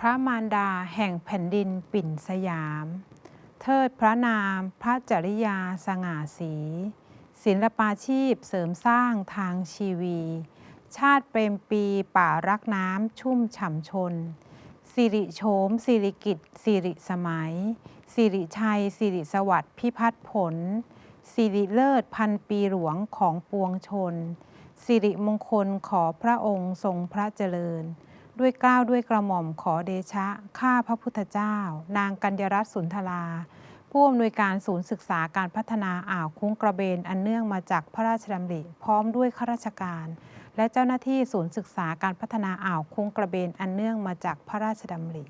พระมารดาแห่งแผ่นดินปิ่นสยาม เทิดพระนามพระจริยาสง่าสีศิลปาชีพเสริมสร้างทางชีวี ชาติเปรมปีป่ารักน้ำชุ่มฉ่ำชน สิริโฉมสิริกิตสิริสมัย สิริชัยสิริสวัสดิ์พิพัฒน์ผล สิริเลิศพันปีหลวงของปวงชน สิริมงคลขอพระองค์ทรงพระเจริญ ด้วยกล้าวด้วยกระหม่อมขอเดชะ ข้าพระพุทธเจ้า นางกัญญรัตน์สุนทรา ผู้อำนวยการศูนย์ศึกษาการพัฒนาอ่าวคุ้งกระเบน อันเนื่องมาจากพระราชดำริ พร้อมด้วยข้าราชการ และเจ้าหน้าที่ศูนย์ศึกษาการพัฒนาอ่าวคุ้งกระเบน อันเนื่องมาจากพระราชดำริ